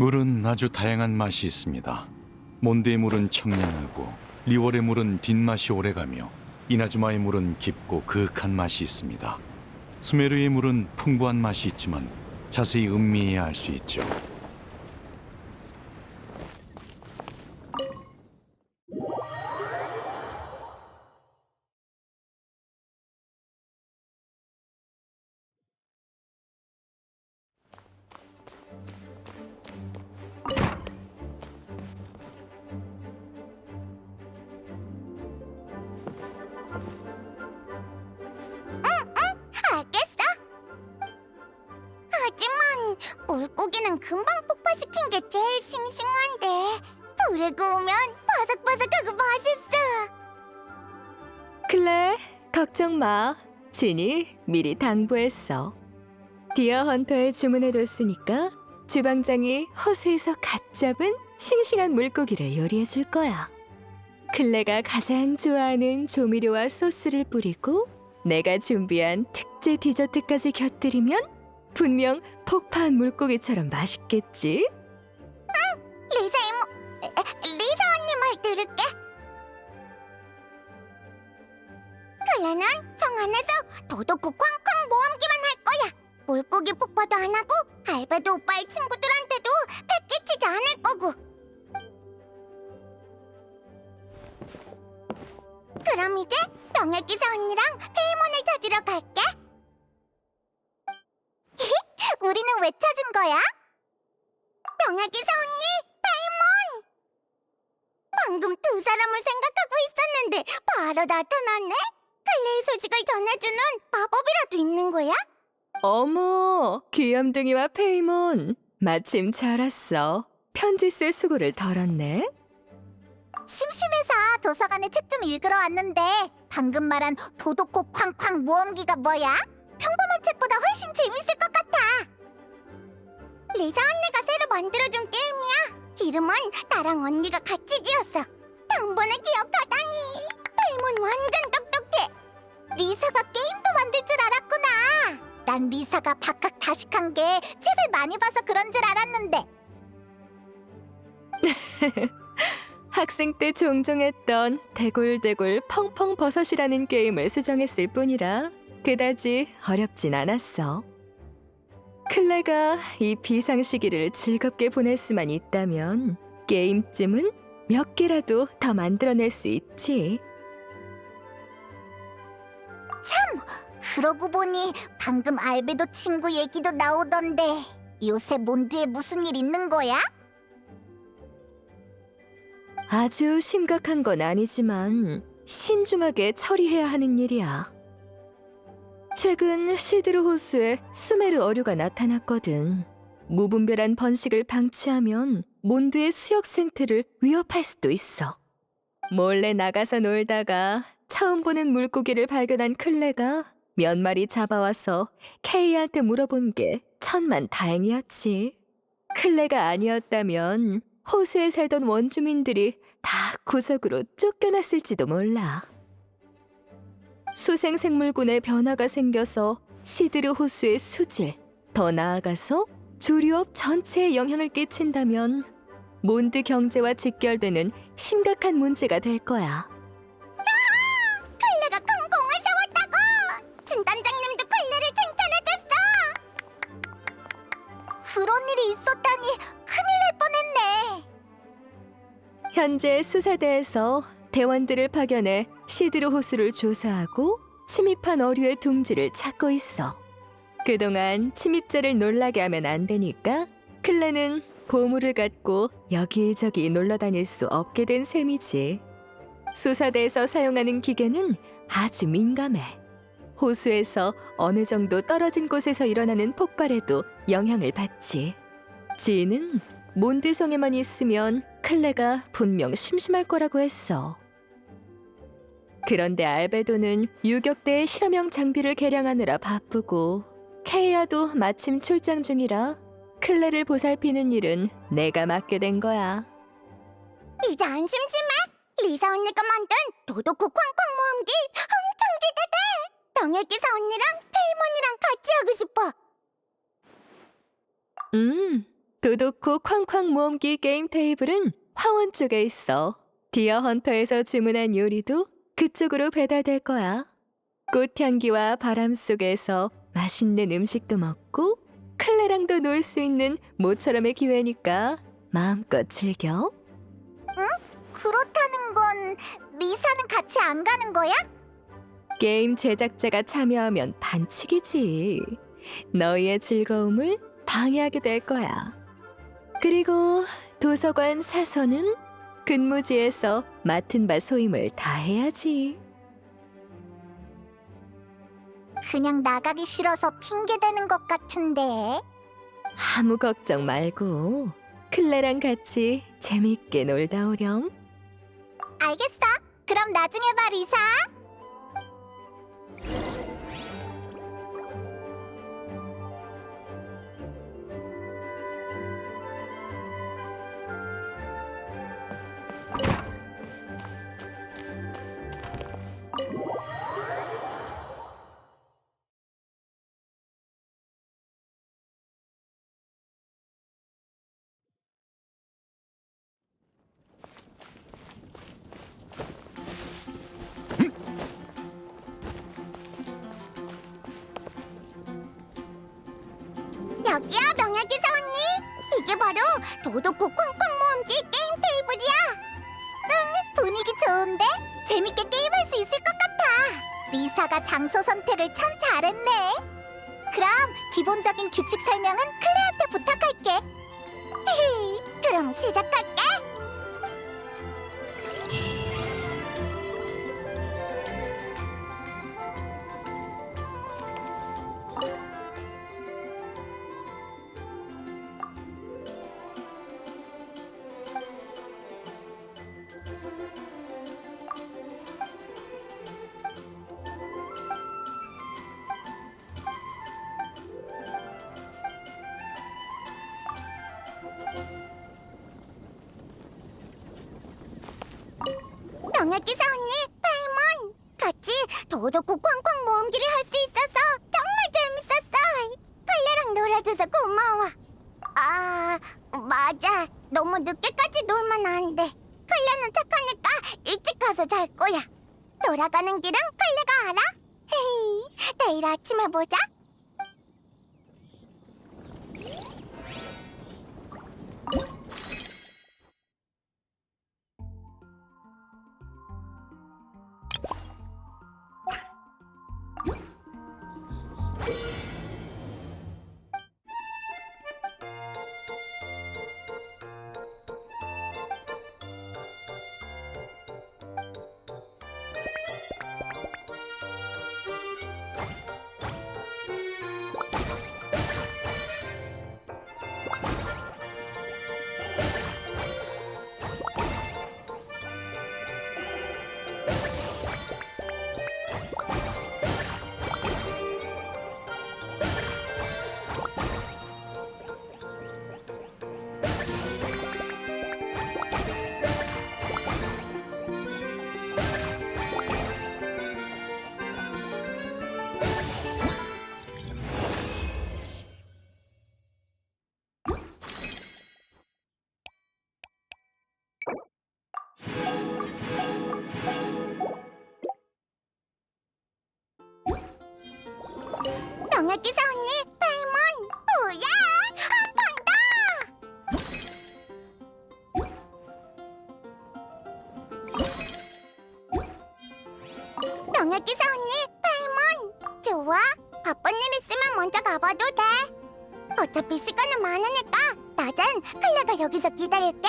물은 아주 다양한 맛이 있습니다. 몬드의 물은 청량하고 리월의 물은 뒷맛이 오래가며 이나즈마의 물은 깊고 그윽한 맛이 있습니다. 수메르의 물은 풍부한 맛이 있지만 자세히 음미해야 알수 있죠. 고기는 금방 폭파시킨 게 제일 싱싱한데 불에 구우면 바삭바삭하고 맛있어. 클레, 걱정 마. 진이 미리 당부했어. 디어 헌터에 주문해뒀으니까 주방장이 호수에서 갓 잡은 싱싱한 물고기를 요리해 줄 거야. 클레가 가장 좋아하는 조미료와 소스를 뿌리고 내가 준비한 특제 디저트까지 곁들이면 분명 폭파한 물고기처럼 맛있겠지? 리사 이모, 에, 리사 언니 말 들을게. 클레는 성 안에서 도둑고 쾅쾅 모험기만 할 거야. 물고기 폭파도 안 하고 알베도 오빠의 친구들한테도 패끼치지 않을 거고. 그럼 이제 병해기사 언니랑 페 거야? 병해기사 언니, 페이몬! 방금 두 사람을 생각하고 있었는데 바로 나타났네? 클레의 소식을 전해주는 마법이라도 있는 거야? 어머, 귀염둥이와 페이몬. 마침 잘 왔어. 편지 쓸 수고를 덜었네. 심심해서 도서관에 책 좀 읽으러 왔는데 방금 말한 도도코 쾅쾅 모험기가 뭐야? 평범한 책보다 훨씬 재밌을 것 같아. 리사 언니가 새로 만들어준 게임이야. 이름은 나랑 언니가 같이 지었어. 단번에 기억하다니. 페이몬 완전 똑똑해. 리사가 게임도 만들 줄 알았구나. 난 리사가 박학다식한 게 책을 많이 봐서 그런 줄 알았는데. 학생 때 종종 했던 대굴대굴 펑펑 버섯이라는 게임을 수정했을 뿐이라 그다지 어렵진 않았어. 클레가 이 비상시기를 즐겁게 보낼 수만 있다면 게임쯤은 몇 개라도 더 만들어낼 수 있지. 그러고 보니 방금 알베도 친구 얘기도 나오던데 요새 몬드에 무슨 일 있는 거야? 아주 심각한 건 아니지만 신중하게 처리해야 하는 일이야. 최근 시드르 호수에 수메르 어류가 나타났거든. 무분별한 번식을 방치하면 몬드의 수역 생태를 위협할 수도 있어. 몰래 나가서 놀다가 처음 보는 물고기를 발견한 클레가 몇 마리 잡아와서 케이한테 물어본 게 천만 다행이었지. 클레가 아니었다면 호수에 살던 원주민들이 다 구석으로 쫓겨났을지도 몰라. 수생생물군의 변화가 생겨서 시드르 호수의 수질, 더 나아가서 주류업 전체에 영향을 끼친다면 몬드 경제와 직결되는 심각한 문제가 될 거야. 클레가 큰 공을 세웠다고! 진단장님도 클레를 칭찬해줬어! 그런 일이 있었다니 큰일 날 뻔했네. 현재 수사대에서 대원들을 파견해 시드르 호수를 조사하고 침입한 어류의 둥지를 찾고 있어. 그동안 침입자를 놀라게 하면 안 되니까 클레는 보물을 갖고 여기저기 놀러 다닐 수 없게 된 셈이지. 수사대에서 사용하는 기계는 아주 민감해. 호수에서 어느 정도 떨어진 곳에서 일어나는 폭발에도 영향을 받지. 지인은 몬드성에만 있으면 클레가 분명 심심할 거라고 했어. 그런데 알베도는 유격대의 실험용 장비를 개량하느라 바쁘고 케이아도 마침 출장 중이라 클레를 보살피는 일은 내가 맡게 된 거야. 이제 안 심심해? 리사 언니가 만든 도도코 쾅쾅 모험기 엄청 기대돼! 병해기사 언니랑 페이몬이랑 같이 하고 싶어. 음, 도도코 쾅쾅 모험기 게임 테이블은 화원 쪽에 있어. 디어 헌터에서 주문한 요리도 그쪽으로 배달될 거야. 꽃향기와 바람 속에서 맛있는 음식도 먹고 클레랑도 놀 수 있는 모처럼의 기회니까 마음껏 즐겨. 그렇다는 건 리사는 같이 안 가는 거야? 게임 제작자가 참여하면 반칙이지. 너희의 즐거움을 방해하게 될 거야. 그리고 도서관 사서는 근무지에서 맡은 바 소임을 다 해야지. 그냥 나가기 싫어서 핑계 대는 것 같은데. 아무 걱정 말고 클레랑 같이 재밌게 놀다 오렴. 알겠어. 그럼 나중에 봐, 리사. 이게 바로 도도코 쾅쾅 모험기 게임 테이블이야. 응, 분위기 좋은데? 재밌게 게임할 수 있을 것 같아. 리사가 장소 선택을 참 잘했네. 그럼 기본적인 규칙 설명은 클레한테 부탁할게. 그럼 시작할게. 기사 언니, 파이몬 같이 도도코 쾅쾅 모험기를 할 수 있어서 정말 재밌었어. 칼레랑 놀아줘서 고마워. 아, 맞아. 너무 늦게까지 놀면 안 돼. 칼레는 착하니까 일찍 가서 잘 거야. 돌아가는 길은 칼레가 알아? 헤이, 내일 아침에 보자. 명예기사 언니, 파이몬, 오야! 한 번 더! 명예기사 언니, 파이몬, 좋아. 바쁜 일 있으면 먼저 가봐도 돼. 어차피 시간은 많으니까 낮엔 클레가 여기서 기다릴게.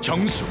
정수